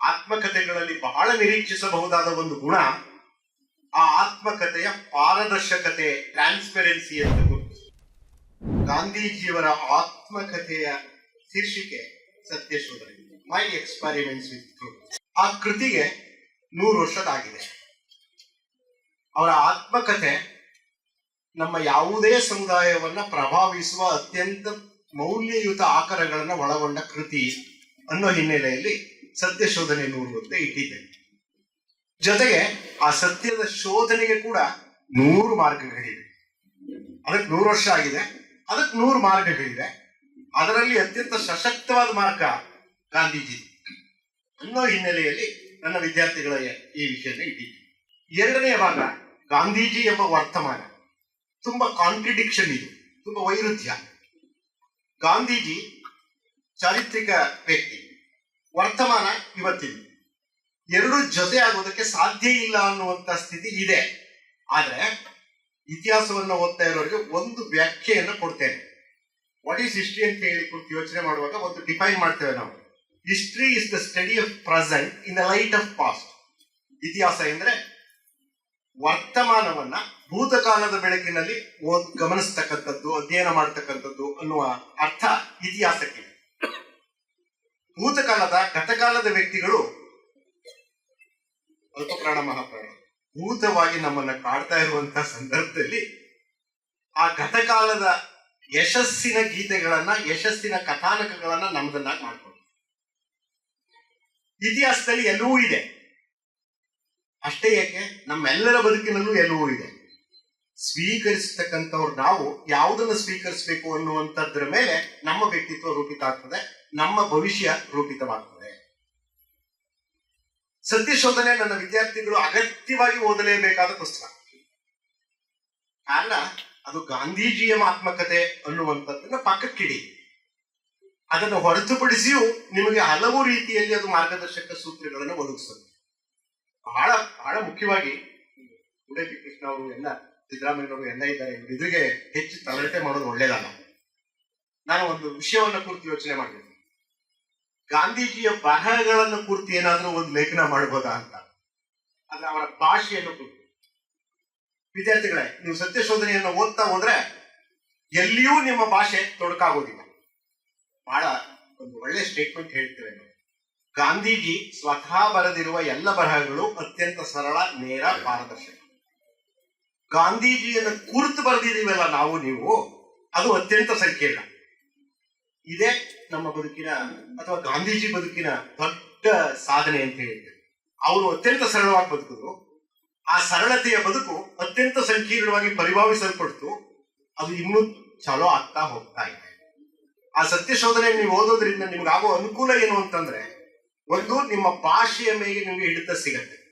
ಆತ್ಮಕಥೆಗಳಲ್ಲಿ ಬಹಳ ನಿರೀಕ್ಷಿಸಬಹುದಾದ ಒಂದು ಗುಣ ಆ ಆತ್ಮಕಥೆಯ ಪಾರದರ್ಶಕತೆ ಟ್ರಾನ್ಸ್ಪರೆನ್ಸಿ ಅಂತ ಗುರುತು ಗಾಂಧೀಜಿಯವರ ಆತ್ಮಕಥೆಯ ಶೀರ್ಷಿಕೆ ಸತ್ಯಶೋಧನೆ. ಮೈ ಎಕ್ಸ್ಪರಿಮೆಂಟ್ಸ್ ವಿತ್ ಟ್ರೂತ್ ಆ ಕೃತಿಗೆ ನೂರು ವರ್ಷದಾಗಿದೆ. ಅವರ ಆತ್ಮಕಥೆ ನಮ್ಮ ಯಾವುದೇ ಸಮುದಾಯವನ್ನ ಪ್ರಭಾವಿಸುವ ಅತ್ಯಂತ ಮೌಲ್ಯಯುತ ಆಕರಗಳನ್ನು ಒಳಗೊಂಡ ಕೃತಿ ಅನ್ನೋ ಹಿನ್ನೆಲೆಯಲ್ಲಿ ಸತ್ಯ ಶೋಧನೆ ನೋಡುವಂತೆ ಇಟ್ಟಿದ್ದೇನೆ. ಜೊತೆಗೆ ಆ ಸತ್ಯದ ಶೋಧನೆಗೆ ಕೂಡ ನೂರು ಮಾರ್ಗಗಳಿವೆ. ಅದಕ್ಕೆ ನೂರು ವರ್ಷ ಆಗಿದೆ. ಅದಕ್ಕೆ ನೂರು ಮಾರ್ಗಗಳಿವೆ. ಅದರಲ್ಲಿ ಅತ್ಯಂತ ಸಶಕ್ತವಾದ ಮಾರ್ಗ ಗಾಂಧೀಜಿ. ಅನ್ನೋ ಹಿನ್ನೆಲೆಯಲ್ಲಿ ನನ್ನ ವಿದ್ಯಾರ್ಥಿಗಳ ಈ ವಿಷಯನ ಇಟ್ಟಿದ್ದೆ ಎರಡನೇ ಭಾಗ, ಗಾಂಧೀಜಿ ಎಂಬ ವರ್ತಮಾನ. ತುಂಬಾ ಕಾಂಟ್ರಿಡಿಕ್ಷನ್ ಇದು. ತುಂಬಾ ವೈರುಧ್ಯ. ಗಾಂಧೀಜಿ ಚಾರಿತ್ರಿಕ ವ್ಯಕ್ತಿ. ವರ್ತಮಾನ ಇವತ್ತಿನ ಎರಡು ಜೊತೆ ಆಗೋದಕ್ಕೆ ಸಾಧ್ಯ ಇಲ್ಲ ಅನ್ನುವಂತ ಸ್ಥಿತಿ ಇದೆ. ಆದ್ರೆ ಇತಿಹಾಸವನ್ನು ಓದ್ತಾ ಇರೋರಿಗೆ ಒಂದು ವ್ಯಾಖ್ಯೆಯನ್ನು ಕೊಡ್ತೇನೆ. ವಾಟ್ ಈಸ್ ಹಿಸ್ಟ್ರಿ ಅಂತ ಹೇಳಿ ಕುರಿತು ಯೋಚನೆ ಮಾಡುವಾಗ ಒಂದು ಡಿಫೈನ್ ಮಾಡ್ತೇವೆ ನಾವು. History is the study of present in the light of past ಇತಿಹಾಸ ಎಂದ್ರೆ ವರ್ತಮಾನವನ್ನ ಭೂತಕಾಲದ ಬೆಳಕಿನಲ್ಲಿ ಓದ್ ಗಮನಿಸ್ತಕ್ಕಂಥದ್ದು, ಅಧ್ಯಯನ ಮಾಡ್ತಕ್ಕಂಥದ್ದು ಅನ್ನುವ ಅರ್ಥ ಇತಿಹಾಸಕ್ಕೆ. ಭೂತಕಾಲದ ಗತಕಾಲದ ವ್ಯಕ್ತಿಗಳು ಅಲ್ಪ ಪ್ರಾಣ ಮಹಾಪ್ರಾಣ. ಭೂತವಾಗಿ ನಮ್ಮನ್ನ ಕಾಡ್ತಾ ಇರುವಂತಹ ಸಂದರ್ಭದಲ್ಲಿ ಆ ಗತಕಾಲದ ಯಶಸ್ಸಿನ ಗೀತೆಗಳನ್ನ, ಯಶಸ್ಸಿನ ಕಥಾನಕಗಳನ್ನ ನಮ್ದನ್ನಾಗಿ ಮಾಡ್ಕೊಂಡು ಇತಿಹಾಸದಲ್ಲಿ ಎಲ್ಲವೂ ಇದೆ. ಅಷ್ಟೇ ಯಾಕೆ ನಮ್ಮೆಲ್ಲರ ಬದುಕಿನಲ್ಲೂ ಎಲ್ಲವೂ ಇದೆ. ಸ್ವೀಕರಿಸತಕ್ಕಂಥವ್ರು ನಾವು ಯಾವುದನ್ನು ಸ್ವೀಕರಿಸಬೇಕು ಅನ್ನುವಂಥದ್ರ ಮೇಲೆ ನಮ್ಮ ವ್ಯಕ್ತಿತ್ವ ರೂಪಿತ ಆಗ್ತದೆ. ನಮ್ಮ ಭವಿಷ್ಯ ರೂಪಿತವಾಗ್ತದೆ. ಸತ್ಯಶೋಧನೆ ನನ್ನ ವಿದ್ಯಾರ್ಥಿಗಳು ಅಗತ್ಯವಾಗಿ ಓದಲೇಬೇಕಾದ ಪುಸ್ತಕ. ಕಾರಣ, ಅದು ಗಾಂಧೀಜಿಯ ಆತ್ಮಕತೆ ಅನ್ನುವಂಥದ್ದನ್ನ ಪಕ್ಕಕ್ಕಿಡಿ. ಅದನ್ನು ಹೊರತುಪಡಿಸಿಯೂ ನಿಮಗೆ ಹಲವು ರೀತಿಯಲ್ಲಿ ಅದು ಮಾರ್ಗದರ್ಶಕ ಸೂತ್ರಗಳನ್ನು ಒದಗಿಸುತ್ತದೆ. ಬಹಳ ಬಹಳ ಮುಖ್ಯವಾಗಿ ಉಡೇಪಿ ಕೃಷ್ಣ ಅವರು ಎಲ್ಲ ಸಿದ್ದರಾಮಯ್ಯನವರು ಎಲ್ಲ ಇದ್ದಾರೆ. ಎದುರಿಗೆ ಹೆಚ್ಚು ತರಟೆ ಮಾಡೋದು ಒಳ್ಳೇದಲ್ಲ. ನಾನು ಒಂದು ವಿಷಯವನ್ನ ಕುರಿತು ಯೋಚನೆ ಮಾಡಿದೆ ಗಾಂಧೀಜಿಯ ಬರಹಗಳನ್ನು ಕುರಿತು ಏನಾದ್ರೂ ಒಂದು ಲೇಖನ ಮಾಡಬಹುದಾ ಅಂತ. ಅಂದ್ರೆ ಅವರ ಭಾಷೆಯನ್ನು ಕುರಿತು. ವಿದ್ಯಾರ್ಥಿಗಳೇ, ನೀವು ಸತ್ಯ ಶೋಧನೆಯನ್ನು ಓದ್ತಾ ಹೋದ್ರೆ ಎಲ್ಲಿಯೂ ನಿಮ್ಮ ಭಾಷೆ ತೊಡಕಾಗೋದಿಲ್ಲ. ಬಹಳ ಒಂದು ಒಳ್ಳೆ ಸ್ಟೇಟ್ಮೆಂಟ್ ಹೇಳ್ತೇವೆ ನಾವು ಗಾಂಧೀಜಿ ಸ್ವತಃ ಬರೆದಿರುವ ಎಲ್ಲ ಬರಹಗಳು ಅತ್ಯಂತ ಸರಳ, ನೇರ, ಪಾರದರ್ಶಕ. ಗಾಂಧೀಜಿಯನ್ನು ಕುರಿತು ಬರೆದಿದ್ದೀವಲ್ಲ ನಾವು ನೀವು, ಅದು ಅತ್ಯಂತ ಸಂಕೀರ್ಣ. ಇದೇ ನಮ್ಮ ಬದುಕಿನ ಅಥವಾ ಗಾಂಧೀಜಿ ಬದುಕಿನ ದೊಡ್ಡ ಸಾಧನೆ ಅಂತ ಹೇಳಿದ್ದೇವೆ ಅವರು ಅತ್ಯಂತ ಸರಳವಾಗಿ ಬದುಕಿದ್ರು. ಆ ಸರಳತೆಯ ಬದುಕು ಅತ್ಯಂತ ಸಂಕೀರ್ಣವಾಗಿ ಪರಿಭಾವಿಸಲ್ಪಡ್ತು. ಅದು ಇನ್ನೂ ಚಲೋ ಆಗ್ತಾ ಹೋಗ್ತಾ ಇದೆ. ಆ ಸತ್ಯ ಶೋಧನೆ ನೀವು ಓದೋದ್ರಿಂದ ನಿಮ್ಗೆ ಆಗೋ ಅನುಕೂಲ ಏನು ಅಂತಂದ್ರೆ, ಒಂದು, ನಿಮ್ಮ ಭಾಷೆಯ ಮೇಲೆ ನಿಮಗೆ ಹಿಡಿತ ಸಿಗತ್ತೆ.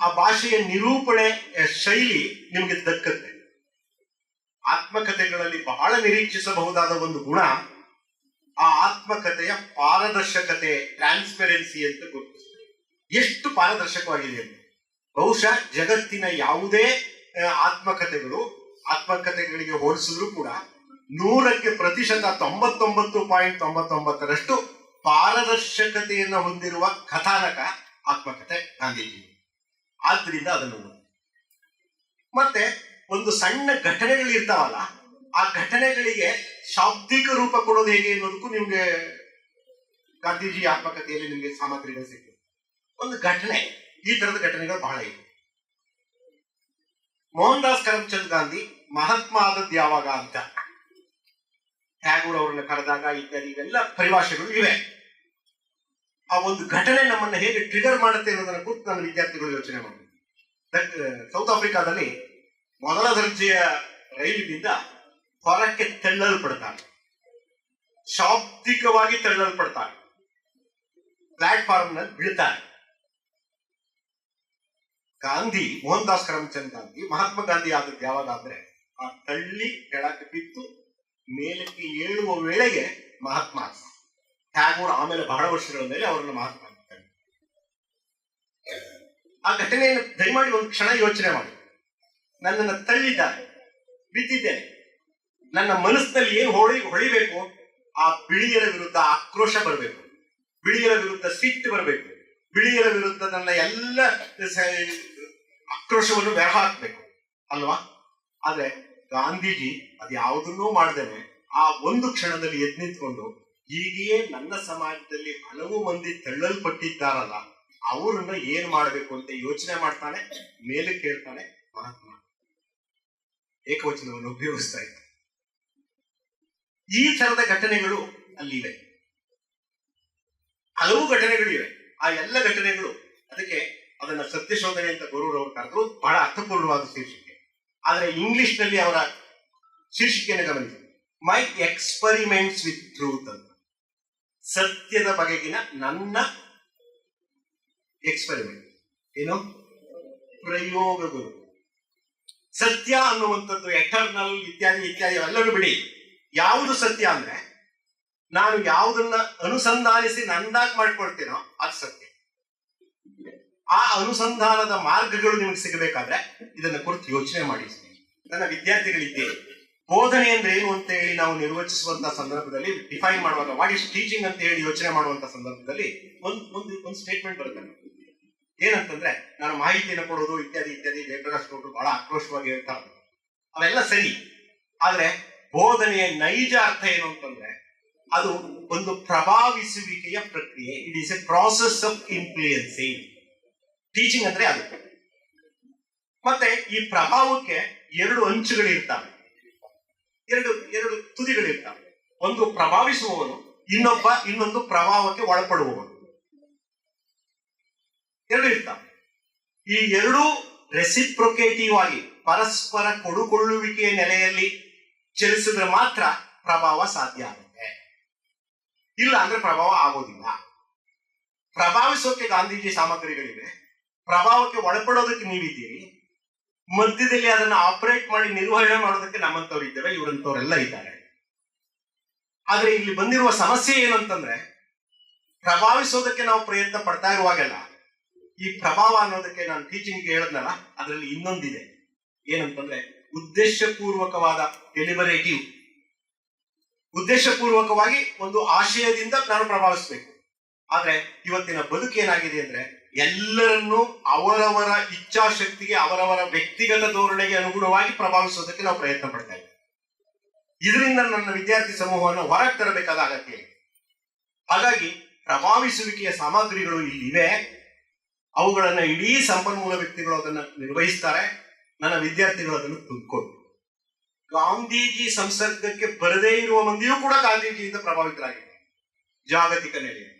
ಆ ಭಾಷೆಯ ನಿರೂಪಣೆ ಶೈಲಿ ನಿಮಗೆ ದಕ್ಕತ್ತೆ. ಆತ್ಮಕಥೆಗಳಲ್ಲಿ ಬಹಳ ನಿರೀಕ್ಷಿಸಬಹುದಾದ ಒಂದು ಗುಣ ಆ ಆತ್ಮಕಥೆಯ ಪಾರದರ್ಶಕತೆ ಟ್ರಾನ್ಸ್ಪರೆನ್ಸಿ ಅಂತ ಗುರುತಿಸ್ತದೆ ಎಷ್ಟು ಪಾರದರ್ಶಕವಾಗಿದೆ ಅಂತ ಬಹುಶಃ ಜಗತ್ತಿನ ಯಾವುದೇ ಆತ್ಮಕತೆಗಳು ಆತ್ಮಕಥೆಗಳು ಆತ್ಮಕಥೆಗಳಿಗೆ ಹೋಲಿಸಿದ್ರು ಕೂಡ ನೂರಕ್ಕೆ ಪ್ರತಿಶತ ತೊಂಬತ್ತೊಂಬತ್ತು ಪಾಯಿಂಟ್ ತೊಂಬತ್ತೊಂಬತ್ತರಷ್ಟು ಪಾರದರ್ಶಕತೆಯನ್ನು ಹೊಂದಿರುವ ಕಥಾನಕ ಆತ್ಮಕಥೆ ಗಾಂಧೀಜಿ ಆದ್ರಿಂದ ಅದನ್ನು. ಮತ್ತೆ ಒಂದು ಸಣ್ಣ ಘಟನೆಗಳು ಇರ್ತಾವಲ್ಲ ಆ ಘಟನೆಗಳಿಗೆ ಶಾಬ್ದಿಕ ರೂಪ ಕೊಡೋದು ಹೇಗೆ ಅನ್ನೋದಕ್ಕೂ ನಿಮ್ಗೆ ಗಾಂಧೀಜಿ ಆತ್ಮಕಥೆಯಲ್ಲಿ ನಿಮ್ಗೆ ಸಾಮಗ್ರಿಗಳು ಸಿಗ್ತದೆ. ಒಂದು ಘಟನೆ, ಈ ತರದ ಘಟನೆಗಳು ಬಹಳ ಇವೆ. ಮೋಹನ್ ದಾಸ್ ಕರಮ್ಚಂದ್ ಗಾಂಧಿ ಮಹಾತ್ಮ ಆದದ್ದು ಯಾವಾಗ ಅಂತ ಟ್ಯಾಗೂರ್ ಅವರನ್ನ ಕರೆದಾಗ ಇತ್ಯಾದಿ ಇವೆಲ್ಲ ಪರಿಭಾಷೆಗಳು ಇವೆ. ಆ ಒಂದು ಘಟನೆ ನಮ್ಮನ್ನ ಹೇಗೆ ಟ್ರಿಗರ್ ಮಾಡುತ್ತೆ ಅನ್ನೋದನ್ನ ಕುರಿತು ನನ್ನ ವಿದ್ಯಾರ್ಥಿಗಳು ಯೋಚನೆ ಮಾಡಬೇಕು ಸೌತ್ ಆಫ್ರಿಕಾದಲ್ಲಿ ಮೊದಲ ದರ್ಜೆಯ ರೈಲಿನಿಂದ ಹೊರಕ್ಕೆ ತಳ್ಳಲ್ಪಡ್ತಾರೆ ಶಾಬ್ದಿಕವಾಗಿ ತಳ್ಳಲ್ಪಡ್ತಾರೆ ಪ್ಲಾಟ್ಫಾರ್ಮ್ನಲ್ಲಿ ಬೀಳ್ತಾರೆ ಗಾಂಧಿ ಮೋಹನ್ ದಾಸ್ ಕರಮಚಂದ್ ಗಾಂಧಿ, ಮಹಾತ್ಮ ಗಾಂಧಿ ಆದದ್ದು ಯಾವಾಗಾದ್ರೆ ಆ ತಳ್ಳಿ ಕೆಳಕ್ಕೆ ಬಿತ್ತು ಮೇಲಕ್ಕೆ ಏಳುವ ವೇಳೆಗೆ ಮಹಾತ್ಮ ಟ್ಯಾಗೂರ್ ಆಮೇಲೆ ಬಹಳ ವರ್ಷಗಳ ಮೇಲೆ ಅವರನ್ನು ಮಹಾತ್ಮ ಆ ಘಟನೆಯನ್ನು ದಯಮಾಡಿ ಒಂದು ಕ್ಷಣ ಯೋಚನೆ ಮಾಡಿ. ನನ್ನನ್ನು ತಳ್ಳಿದ್ದಾರೆ, ಬಿದ್ದಿದ್ದೇನೆ. ನನ್ನ ಮನಸ್ಸಿನಲ್ಲಿ ಏನು ಹೊಳಿ ಹೊಳಿಬೇಕು, ಆ ಬಿಳಿಯರ ವಿರುದ್ಧ ಆಕ್ರೋಶ ಬರಬೇಕು, ಬಿಳಿಯರ ವಿರುದ್ಧ ಸಿಟ್ಟು ಬರಬೇಕು, ಬಿಳಿಯರ ವಿರುದ್ಧ ನನ್ನ ಎಲ್ಲ ಆಕ್ರೋಶವನ್ನು ವ್ಯಾಹ ಹಾಕ್ಬೇಕು, ಅಲ್ವಾ? ಆದ್ರೆ ಗಾಂಧೀಜಿ ಅದು ಯಾವುದನ್ನೂ ಮಾಡ್ದೇನೆ, ಆ ಒಂದು ಕ್ಷಣದಲ್ಲಿ ಎದ್ ನಿಂತ್ಕೊಂಡು ಹೀಗೆಯೇ ನನ್ನ ಸಮಾಜದಲ್ಲಿ ಹಲವು ಮಂದಿ ತಳ್ಳಲ್ಪಟ್ಟಿದ್ದಾರಲ್ಲ, ಅವರನ್ನ ಏನ್ ಮಾಡಬೇಕು ಅಂತ ಯೋಚನೆ ಮಾಡ್ತಾನೆ, ಮೇಲೆ ಕೇಳ್ತಾನೆ ಮಹಾತ್ಮ. ಏಕವಚನವನ್ನು ಉಪಯೋಗಿಸ್ತಾ ಇದ್ದ. ಈ ತರದ ಘಟನೆಗಳು ಅಲ್ಲಿವೆ ಹಲವು ಘಟನೆಗಳಿವೆ ಆ ಎಲ್ಲ ಘಟನೆಗಳು ಅದಕ್ಕೆ ಅದನ್ನ ಸತ್ಯಶೋಧನೆ ಅಂತ ಗುರುರವರು ಕರೆದ್ರು. ಬಹಳ ಅರ್ಥಪೂರ್ಣವಾದ ಶೀರ್ಷಿಕೆ. ಆದ್ರೆ ಇಂಗ್ಲಿಷ್ನಲ್ಲಿ ಅವರ ಶೀರ್ಷಿಕೆಯನ್ನು ಗಮನಿಸಿ. ಮೈ ಎಕ್ಸ್ಪರಿಮೆಂಟ್ಸ್ ವಿತ್ ಟ್ರೂತ್ ಅಂತ. ಸತ್ಯದ ಬಗೆಗಿನ ನನ್ನ ಎಕ್ಸ್ಪರಿಮೆಂಟ್ ಏನು? ಪ್ರಯೋಗಗಳು. ಸತ್ಯ ಅನ್ನುವಂಥದ್ದು ಎಟರ್ನಲ್ ಇತ್ಯಾದಿ ಇತ್ಯಾದಿ ಎಲ್ಲರೂ ಬಿಡಿ. ಯಾವುದು ಸತ್ಯ ಅಂದ್ರೆ, ನಾನು ಯಾವುದನ್ನ ಅನುಸಂಧಾನಿಸಿ ನಂದಾಗಿ ಮಾಡ್ಕೊಳ್ತೀನೋ ಅದು ಸತ್ಯ. ಆ ಅನುಸಂಧಾನದ ಮಾರ್ಗಗಳು ನಿಮಗೆ ಸಿಗಬೇಕಾದ್ರೆ ಇದನ್ನ ಕುರಿತು ಯೋಚನೆ ಮಾಡಿ. ನನ್ನ ವಿದ್ಯಾರ್ಥಿಗಳಿದ್ದೆ, ಬೋಧನೆ ಅಂದ್ರೆ ಏನು ಅಂತ ಹೇಳಿ ನಾವು ನಿರ್ವಚಿಸುವಂತ ಸಂದರ್ಭದಲ್ಲಿ ಡಿಫೈನ್ ಮಾಡುವಾಗ ವಾಟ್ ಇಸ್ ಟೀಚಿಂಗ್ ಅಂತ ಹೇಳಿ ಯೋಚನೆ ಮಾಡುವಂತ ಸಂದರ್ಭದಲ್ಲಿ ಒಂದು ಒಂದು ಒಂದು ಸ್ಟೇಟ್ಮೆಂಟ್ ಬರುತ್ತೆ ಏನಂತಂದ್ರೆ, ನಾನು ಮಾಹಿತಿಯನ್ನು ಕೊಡೋದು ಇತ್ಯಾದಿ ಇತ್ಯಾದಿ ಜಯಪ್ರಕಾಶ್ ಬಹಳ ಆಕ್ರೋಶವಾಗಿ ಹೇಳ್ತಾರೆ. ಅವೆಲ್ಲ ಸರಿ, ಆದ್ರೆ ಬೋಧನೆಯ ನೈಜ ಅರ್ಥ ಏನು ಅಂತಂದ್ರೆ, ಅದು ಒಂದು ಪ್ರಭಾವಿಸುವಿಕೆಯ ಪ್ರಕ್ರಿಯೆ. It is a process of influencing teaching ಅಂದ್ರೆ ಅದು. ಮತ್ತೆ ಈ ಪ್ರಭಾವಕ್ಕೆ ಎರಡು ಅಂಚುಗಳು ಇರ್ತವೆ ಎರಡು ಎರಡು ತುದಿಗಳಿರ್ತವೆ. ಒಂದು ಪ್ರಭಾವಿಸುವವನು, ಇನ್ನೊಬ್ಬ, ಇನ್ನೊಂದು ಪ್ರಭಾವಕ್ಕೆ ಒಳಪಡುವವನು. ಎರಡು ಇರ್ತಾವೆ. ಈ ಎರಡೂ ರೆಸಿಪ್ರೊಕೇಟಿವ್ ಆಗಿ ಪರಸ್ಪರ ಕೊಡುಕೊಳ್ಳುವಿಕೆಯ ನೆಲೆಯಲ್ಲಿ ಚಲಿಸಿದ್ರೆ ಮಾತ್ರ ಪ್ರಭಾವ ಸಾಧ್ಯ ಆಗುತ್ತೆ. ಇಲ್ಲ ಅಂದ್ರೆ ಪ್ರಭಾವ ಆಗೋದಿಲ್ಲ. ಪ್ರಭಾವಿಸೋಕೆ ಗಾಂಧೀಜಿ ಸಾಮಗ್ರಿಗಳಿವೆ. ಪ್ರಭಾವಕ್ಕೆ ಒಳಪಡೋದಕ್ಕೆ ನೀವಿದ್ದೀರಿ. ಮಧ್ಯದಲ್ಲಿ ಅದನ್ನ ಆಪರೇಟ್ ಮಾಡಿ ನಿರ್ವಹಣೆ ಮಾಡೋದಕ್ಕೆ ನಮ್ಮಂತವ್ರು ಇದ್ದೇವೆ ಇವರಂತವರೆಲ್ಲ ಇದ್ದಾರೆ. ಆದ್ರೆ ಇಲ್ಲಿ ಬಂದಿರುವ ಸಮಸ್ಯೆ ಏನಂತಂದ್ರೆ ಪ್ರಭಾವಿಸೋದಕ್ಕೆ ನಾವು ಪ್ರಯತ್ನ ಪಡ್ತಾ ಇರುವಾಗೆಲ್ಲ, ಈ ಪ್ರಭಾವ ಅನ್ನೋದಕ್ಕೆ ನಾನು ಟೀಚಿಂಗ್ ಹೇಳದ್ನಲ್ಲ, ಅದರಲ್ಲಿ ಇನ್ನೊಂದಿದೆ. ಏನಂತಂದ್ರೆ ಉದ್ದೇಶಪೂರ್ವಕವಾದ ಡೆಲಿಬರೇಟಿವ್ ಉದ್ದೇಶಪೂರ್ವಕವಾಗಿ ಒಂದು ಆಶಯದಿಂದ ನಾನು ಪ್ರಭಾವಿಸಬೇಕು. ಆದ್ರೆ ಇವತ್ತಿನ ಬದುಕು ಏನಾಗಿದೆ ಅಂದ್ರೆ ಎಲ್ಲರನ್ನೂ ಅವರವರ ಇಚ್ಛಾಶಕ್ತಿಗೆ, ಅವರವರ ವ್ಯಕ್ತಿಗತ ಧೋರಣೆಗೆ ಅನುಗುಣವಾಗಿ ಪ್ರಭಾವಿಸೋದಕ್ಕೆ ನಾವು ಪ್ರಯತ್ನ ಪಡ್ತಾ ಇದರಿಂದ ನನ್ನ ವಿದ್ಯಾರ್ಥಿ ಸಮೂಹವನ್ನು ಹೊರಗೆ ತರಬೇಕಾದ ಅಗತ್ಯ ಇದೆ ಹಾಗಾಗಿ ಪ್ರಭಾವಿಸುವಿಕೆಯ ಸಾಮಗ್ರಿಗಳು ಇಲ್ಲಿವೆ. ಅವುಗಳನ್ನ ಇಡೀ ಸಂಪನ್ಮೂಲ ವ್ಯಕ್ತಿಗಳು ಅದನ್ನ ನಿರ್ವಹಿಸ್ತಾರೆ. ನನ್ನ ವಿದ್ಯಾರ್ಥಿಗಳು ಅದನ್ನು ತುಂಬಿಕೊಂಡು. ಗಾಂಧೀಜಿ ಸಂಸರ್ಗಕ್ಕೆ ಬರದೇ ಇರುವ ಮಂದಿಯೂ ಕೂಡ ಗಾಂಧೀಜಿಯಿಂದ ಪ್ರಭಾವಿತರಾಗಿದೆ ಜಾಗತಿಕ ನೆಲೆಯಲ್ಲಿ.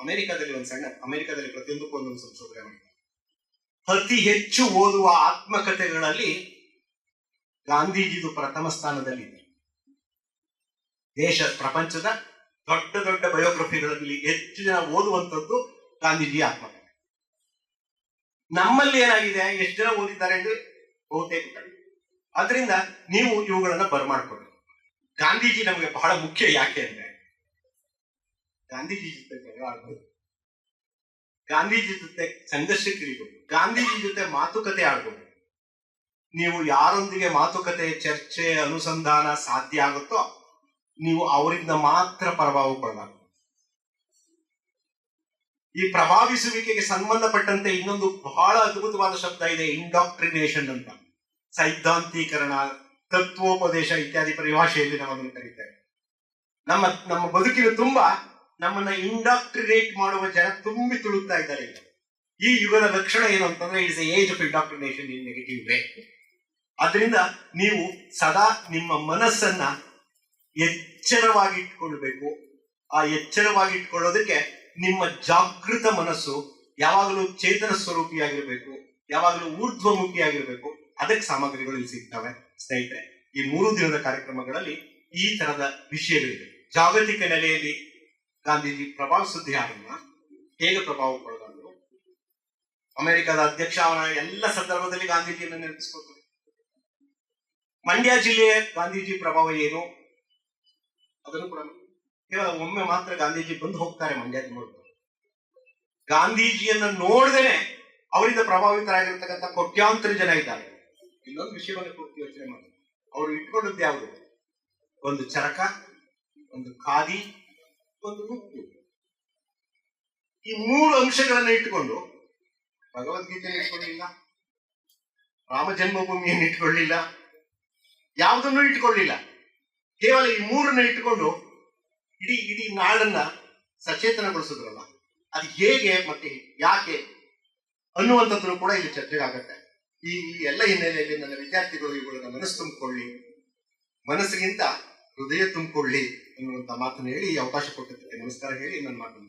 ಅಮೆರಿಕದಲ್ಲಿ ಒಂದು ಸಣ್ಣ, ಅಮೆರಿಕದಲ್ಲಿ ಪ್ರತಿಯೊಂದಕ್ಕೂ ಒಂದೊಂದು ಸಂಶೋಧನೆ ಮಾಡಿದ್ದಾರೆ. ಅತಿ ಹೆಚ್ಚು ಓದುವ ಆತ್ಮಕಥೆಗಳಲ್ಲಿ ಗಾಂಧೀಜಿದು ಪ್ರಥಮ ಸ್ಥಾನದಲ್ಲಿದೆ. ದೇಶ, ಪ್ರಪಂಚದ ದೊಡ್ಡ ದೊಡ್ಡ ಬಯೋಗ್ರಫಿಗಳಲ್ಲಿ ಹೆಚ್ಚು ಜನ ಓದುವಂಥದ್ದು ಗಾಂಧೀಜಿ ಆತ್ಮಕಥೆ. ನಮ್ಮಲ್ಲಿ ಏನಾಗಿದೆ? ಎಷ್ಟು ಜನ ಓದಿದ್ದಾರೆ ಅಂದ್ರೆ ಬಹುತೇಕ ಅದರಿಂದ ನೀವು ಇವುಗಳನ್ನ ಬರ್ಮಾಡ್ಕೊಡಿ ಗಾಂಧೀಜಿ ನಮಗೆ ಬಹಳ ಮುಖ್ಯ ಯಾಕೆ ಅಂದ್ರೆ, ಗಾಂಧೀಜಿ ಜೊತೆ ಜಗಳ ಗಾಂಧೀಜಿ ಜೊತೆ ಸಂಘರ್ಷಕ್ಕೆ ಇಳಿಬೋದು ಗಾಂಧೀಜಿ ಜೊತೆ ಮಾತುಕತೆ ಆಡ್ಬೋದು ನೀವು ಯಾರೊಂದಿಗೆ ಮಾತುಕತೆ, ಚರ್ಚೆ, ಅನುಸಂಧಾನ ಸಾಧ್ಯ ಆಗುತ್ತೋ, ನೀವು ಅವರಿಂದ ಮಾತ್ರ ಪ್ರಭಾವಕ್ಕೊಳಗಾಗ ಈ ಪ್ರಭಾವಿಸುವಿಕೆಗೆ ಸಂಬಂಧಪಟ್ಟಂತೆ ಇನ್ನೊಂದು ಬಹಳ ಅದ್ಭುತವಾದ ಶಬ್ದ ಇದೆ ಇಂಡಾಕ್ಟ್ರಿನೇಷನ್ ಅಂತ. ಸೈದ್ಧಾಂತೀಕರಣ, ತತ್ವೋಪದೇಶ ಇತ್ಯಾದಿ ಪರಿಭಾಷೆಯಲ್ಲಿ ನಾವು ಅದನ್ನು ಕರೀತೇವೆ ನಮ್ಮ ನಮ್ಮ ಬದುಕಿನ ತುಂಬಾ ನಮ್ಮನ್ನ ಇಂಡಾಕ್ಟ್ರಿನೇಟ್ ಮಾಡುವ ಜನ ತುಂಬಿ ತುಳುತ್ತಾ ಇದ್ದಾರೆ ಈ ಯುಗದ ಲಕ್ಷಣ ಏನು ಅಂತಂದ್ರೆ it's age of indoctrination in negative way ಅದರಿಂದ ನೀವು ಸದಾ ನಿಮ್ಮ ಮನಸ್ಸನ್ನ ಎಚ್ಚರವಾಗಿ ಇಟ್ಕೊಳ್ಬೇಕು ಆ ಎಚ್ಚರವಾಗಿ ಇಟ್ಕೊಳ್ಳೋದಕ್ಕೆ ನಿಮ್ಮ ಜಾಗೃತ ಮನಸ್ಸು ಯಾವಾಗಲೂ ಚೇತನ ಸ್ವರೂಪಿಯಾಗಿರ್ಬೇಕು, ಯಾವಾಗಲೂ ಊರ್ಧ್ವಮುಖಿಯಾಗಿರ್ಬೇಕು ಅದಕ್ಕೆ ಸಾಮಗ್ರಿಗಳು ಇಲ್ಲಿ ಸಿಗ್ತವೆ. ಸ್ನೇಹಿತರೆ, ಈ ಮೂರು ದಿನದ ಕಾರ್ಯಕ್ರಮಗಳಲ್ಲಿ ಈ ತರದ ವಿಷಯಗಳಿವೆ. ಜಾಗತಿಕ ನೆಲೆಯಲ್ಲಿ ಗಾಂಧೀಜಿ ಪ್ರಭಾವ ಸುದ್ದಿ ಆಗಿಲ್ಲ ಹೇಗೆ ಪ್ರಭಾವ ಕೊಡಬಾರದು ಅಮೆರಿಕದ ಅಧ್ಯಕ್ಷ ಅವನ ಎಲ್ಲ ಸಂದರ್ಭದಲ್ಲಿ ಗಾಂಧೀಜಿಯನ್ನು ನೆನಪಿಸ್ಕೊಳ್ತಾರೆ. ಮಂಡ್ಯ ಜಿಲ್ಲೆಯ ಗಾಂಧೀಜಿ ಪ್ರಭಾವ ಏನು? ಅದನ್ನು ಕೂಡ ಕೇವಲ ಒಮ್ಮೆ ಮಾತ್ರ ಗಾಂಧೀಜಿ ಬಂದು ಹೋಗ್ತಾರೆ ಮಂಡ್ಯದ ಮೂಲಕ ಗಾಂಧೀಜಿಯನ್ನ ನೋಡದೇನೆ ಅವರಿಂದ ಪ್ರಭಾವಿತರಾಗಿರ್ತಕ್ಕಂಥ ಕೋಟ್ಯಾಂತರ ಜನ ಇದ್ದಾರೆ. ಇನ್ನೊಂದು ವಿಷಯವನ್ನು ಕುರಿತು ಯೋಚನೆ ಮಾಡಿ. ಅವರು ಇಟ್ಕೊಂಡದ್ದು ಯಾವುದು? ಒಂದು ಚರಕ, ಒಂದು ಖಾದಿ, ಒಂದು ಮುತ್ತು ಈ ಮೂರು ಅಂಶಗಳನ್ನ ಇಟ್ಟುಕೊಂಡು ಭಗವದ್ಗೀತೆಯನ್ನು ಇಟ್ಕೊಳ್ಳಿಲ್ಲ, ರಾಮ ಜನ್ಮಭೂಮಿಯನ್ನು ಇಟ್ಕೊಳ್ಳಿಲ್ಲ, ಯಾವುದನ್ನು ಇಟ್ಕೊಳ್ಳಿಲ್ಲ. ಕೇವಲ ಈ ಮೂರನ್ನ ಇಟ್ಟುಕೊಂಡು ಇಡೀ ಇಡೀ ನಾಡನ್ನ ಸಚೇತನಗೊಳಿಸಿದ್ರಲ್ಲ, ಅದು ಹೇಗೆ ಮತ್ತೆ ಯಾಕೆ ಅನ್ನುವಂಥದ್ದು ಕೂಡ ಇಲ್ಲಿ ಚರ್ಚೆಗೆ ಆಗತ್ತೆ ಈ ಈ ಎಲ್ಲ ಹಿನ್ನೆಲೆಯಲ್ಲಿ ನನ್ನ ವಿದ್ಯಾರ್ಥಿಗಳು ಇವುಗಳನ್ನ ಮನಸ್ಸು ತುಂಬಿಕೊಳ್ಳಿ, ಮನಸ್ಸಿಗಿಂತ ಹೃದಯ ತುಂಬಿಕೊಳ್ಳಿ ಅನ್ನುವಂತ ಮಾತನ್ನು ಹೇಳಿ ಅವಕಾಶ ಕೊಟ್ಟಿದ್ದಕ್ಕೆ ನಮಸ್ಕಾರ ಹೇಳಿ ನನ್ನ ಮಾತನ್ನು.